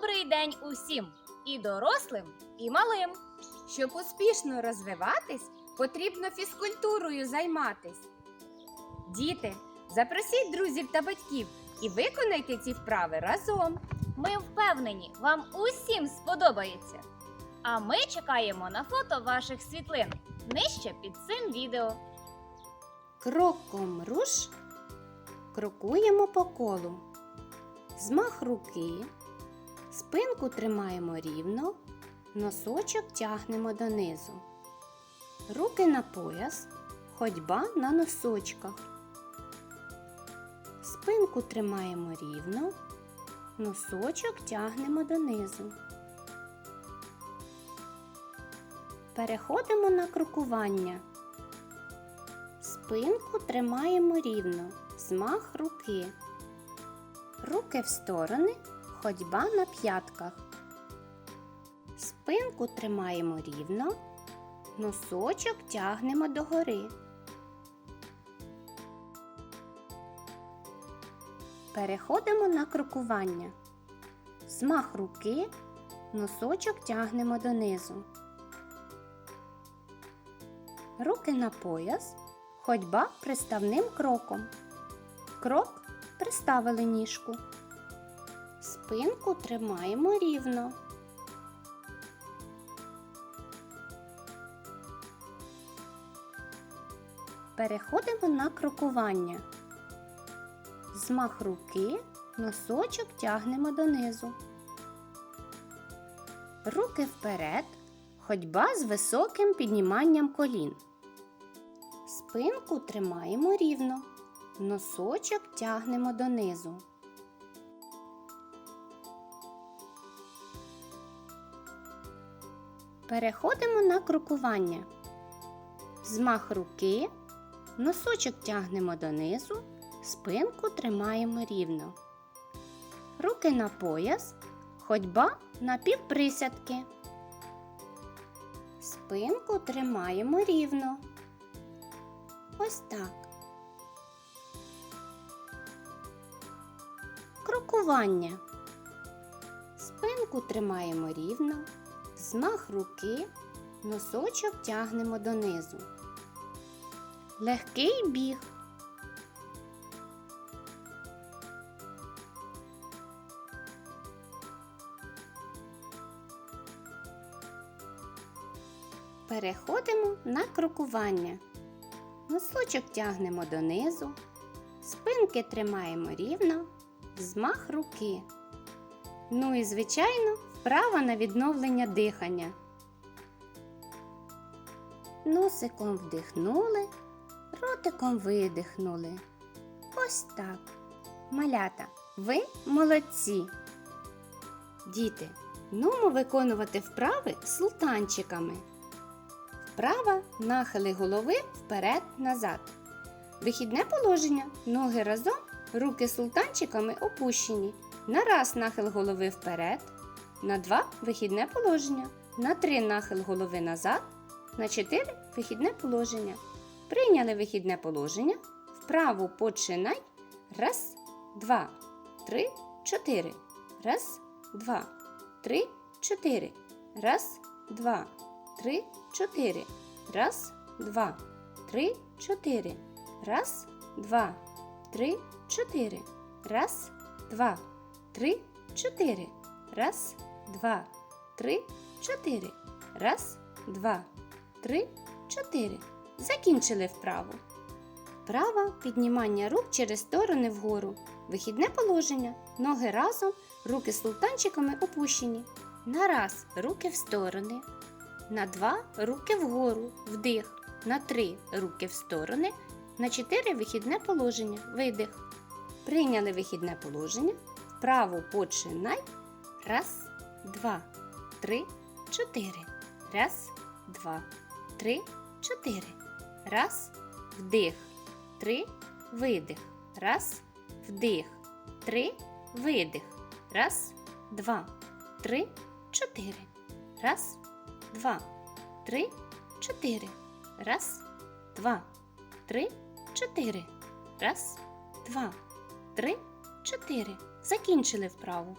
Добрий день усім! І дорослим, і малим. Щоб успішно розвиватись, потрібно фізкультурою займатись. Діти, запросіть друзів та батьків і виконайте ці вправи разом. Ми впевнені, вам усім сподобається. А ми чекаємо на фото ваших світлин нижче під цим відео. Кроком руш, крокуємо по колу. Змах руки, спинку тримаємо рівно, носочок тягнемо донизу. Руки на пояс, ходьба на носочках. Спинку тримаємо рівно, носочок тягнемо донизу. Переходимо на крокування. Спинку тримаємо рівно, змах руки. Руки в сторони, ходьба на п'ятках. Спинку тримаємо рівно, носочок тягнемо догори. Переходимо на крокування. Змах руки, носочок тягнемо донизу. Руки на пояс, ходьба приставним кроком. Крок приставили ніжку. Спинку тримаємо рівно. Переходимо на крокування. Змах руки, носочок тягнемо донизу. Руки вперед, ходьба з високим підніманням колін. Спинку тримаємо рівно, носочок тягнемо донизу. Переходимо на крокування. Змах руки, носочок тягнемо донизу, спинку тримаємо рівно. Руки на пояс, ходьба на півприсядки. Спинку тримаємо рівно. Ось так. Крокування. Спинку тримаємо рівно, змах руки, носочок тягнемо донизу. Легкий біг. Переходимо на крокування. Носочок тягнемо донизу, спинки тримаємо рівно, змах руки. Ну і, звичайно, вправа на відновлення дихання. Носиком вдихнули, ротиком видихнули. Ось так. Малята, ви молодці. Діти, нумо виконувати вправи султанчиками. Вправа нахили голови вперед-назад. Вихідне положення. Ноги разом, руки султанчиками опущені. На раз нахил голови вперед. На два вихідне положення. На три нахил голови назад. На чотири вихідне положення. Прийняли вихідне положення. Вправу починай. Раз, два, три, чотири. Раз, два, три, чотири. Раз, два, три, чотири. Раз, два, три, чотири. Раз, два, три, чотири. Раз, два, три, чотири. Раз, два, три, чотири. Раз, два, три, чотири. Закінчили вправу. Вправа піднімання рук через сторони вгору. Вихідне положення. Ноги разом, руки султанчиками опущені. На раз руки в сторони. На два руки вгору, вдих. На три руки в сторони. На чотири вихідне положення. Видих. Прийняли вихідне положення. Вправо починай. Раз, два, три, чотири. Раз, два, три, чотири. Раз, вдих. Три, видих. Раз, вдих. Три, видих. Раз, два, три, чотири. Раз, два, три, чотири. Раз, два, три, чотири. Раз, два, три, чотири. Закінчили вправу.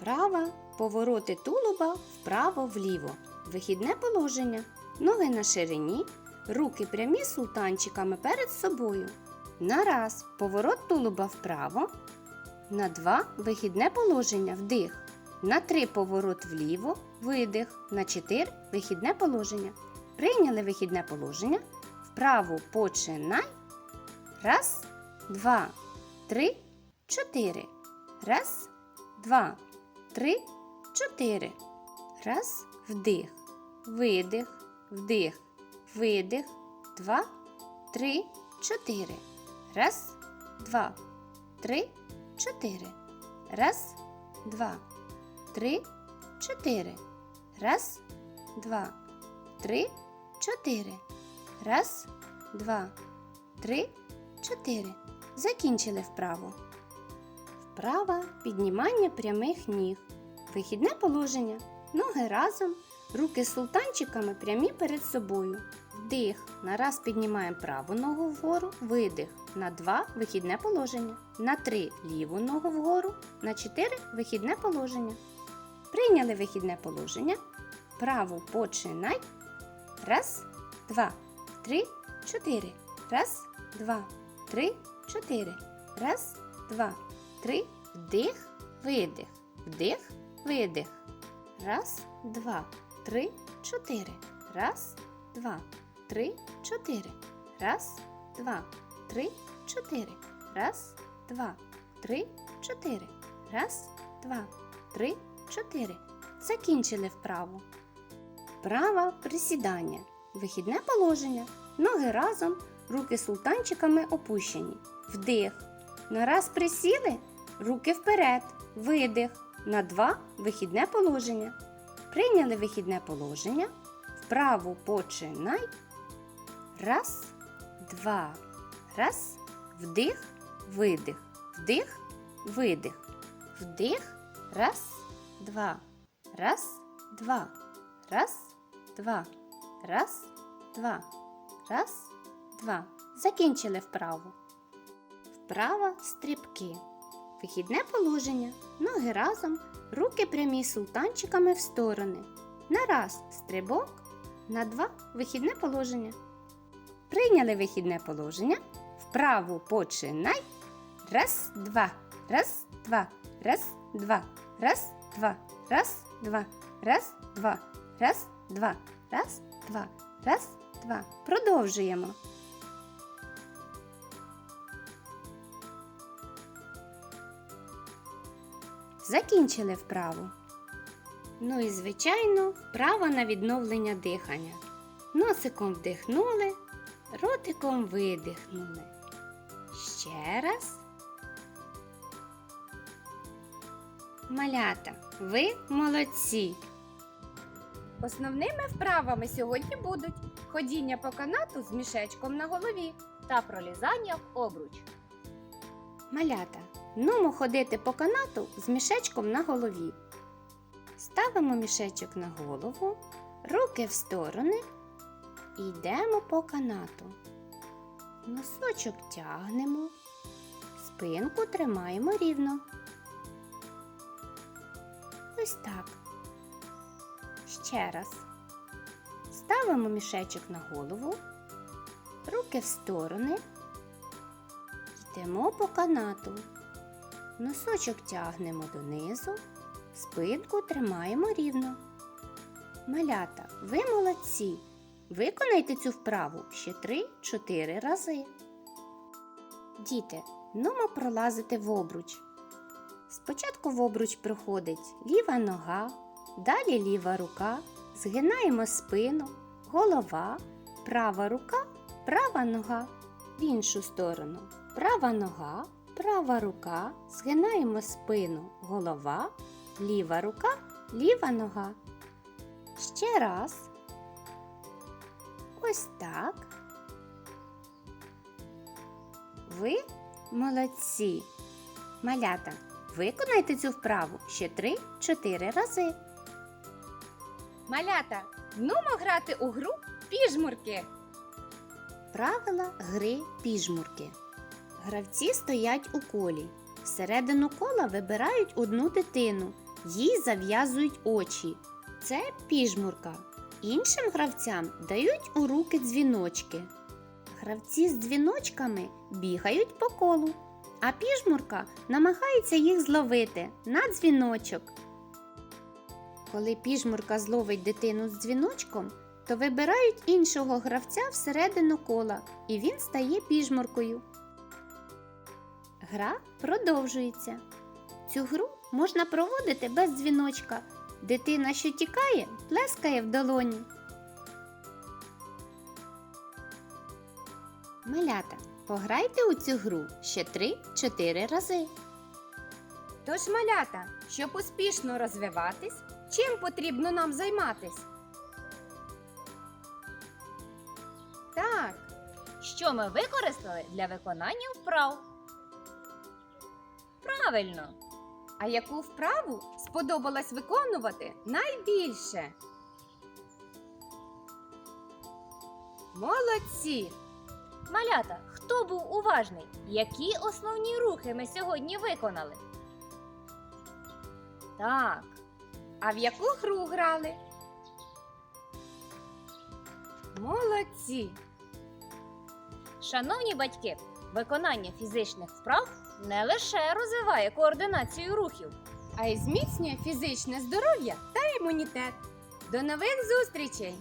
Права, повороти тулуба вправо-вліво. Вихідне положення. Ноги на ширині, руки прямі султанчиками перед собою. На раз поворот тулуба вправо. На два вихідне положення вдих. На три поворот вліво, видих. На чотири вихідне положення. Прийняли вихідне положення. Вправо починай. Раз, два, три, чотири. Раз, два, три, чотири. Раз, вдих, видих, вдих, видих. Два, три, чотири. Раз, два, три, чотири. Раз, два, три, чотири. Раз, два, три, чотири. Раз, два, три, чотири. Закінчили вправо. Вправа піднімання прямих ніг. Вихідне положення. Ноги разом, руки султанчиками прямі перед собою. Вдих. На раз піднімаємо праву ногу вгору, видих. На два вихідне положення. На три ліву ногу вгору. На чотири вихідне положення. Прийняли вихідне положення. Вправо починай. Раз, два, три, чотири. Раз, два, три, чотири. Раз, два, три. Вдих, видих. Вдих, видих. Раз, два, три, чотири. Раз, два, три, чотири. Раз, два, три, чотири. Раз, два, три, чотири. Раз, два, три, чотири. Закінчили вправу. Права присідання. Вихідне положення. Ноги разом, руки султанчиками опущені. Вдих. На раз присіли, руки вперед. Видих. На два вихідне положення. Прийняли вихідне положення. Вправо починай. Раз, два. Раз. Вдих, видих. Вдих, видих. Вдих. Раз, два. Раз, два. Раз, два. Раз, два. Раз, два. Закінчили вправу. Вправа стрибки. Вихідне положення. Ноги разом, руки прямі султанчиками в сторони. На раз стрибок, на два вихідне положення. Прийняли вихідне положення. Вправо починай. Раз, два. Раз, два. Раз, два. Раз, два. Раз, два. Раз, два. Раз, два. Раз, два. Раз, два. Продовжуємо. Закінчили вправу. Ну і, звичайно, вправа на відновлення дихання. Носиком вдихнули, ротиком видихнули. Ще раз. Малята, ви молодці. Основними вправами сьогодні будуть ходіння по канату з мішечком на голові. Та пролізання в обруч. Малята, нумо ходити по канату з мішечком на голові. Ставимо мішечок на голову, руки в сторони і йдемо по канату. Носочок тягнемо, спинку тримаємо рівно. Ось так. Ще раз. Ставимо мішечок на голову, руки в сторони. Йдемо по канату. Носочок тягнемо донизу, спинку тримаємо рівно. Малята, ви молодці! Виконайте цю вправу ще 3-4 рази. Діти, нумо пролазити в обруч. Спочатку в обруч проходить ліва нога, далі ліва рука, згинаємо спину, голова, права рука, права нога в іншу сторону. Права нога, права рука, згинаємо спину, голова, ліва рука, ліва нога. Ще раз. Ось так. Ви молодці. Малята, виконайте цю вправу ще 3-4 рази. Малята, нумо грати у гру піжмурки. Правила гри піжмурки. Гравці стоять у колі. Всередину кола вибирають одну дитину, Їй зав'язують очі. Це піжмурка. Іншим гравцям дають у руки дзвіночки. Гравці з дзвіночками бігають по колу, а піжмурка намагається їх зловити на дзвіночок. Коли піжмурка зловить дитину з дзвіночком, то вибирають іншого гравця всередину кола, і він стає піжмуркою. Гра продовжується. Цю гру можна проводити без дзвіночка. Дитина, що тікає, плескає в долоні. Малята, пограйте у цю гру ще 3-4 рази. Тож, малята, щоб успішно розвиватись, чим потрібно нам займатись? Так, Що ми використали для виконання вправ? Правильно! а яку вправу сподобалось виконувати найбільше? Молодці! Малята, хто був уважний? Які основні рухи ми сьогодні виконали? Так, А в яку гру грали? Молодці! Шановні батьки, виконання фізичних вправ не лише розвиває координацію рухів. А й зміцнює фізичне здоров'я та імунітет. До нових зустрічей!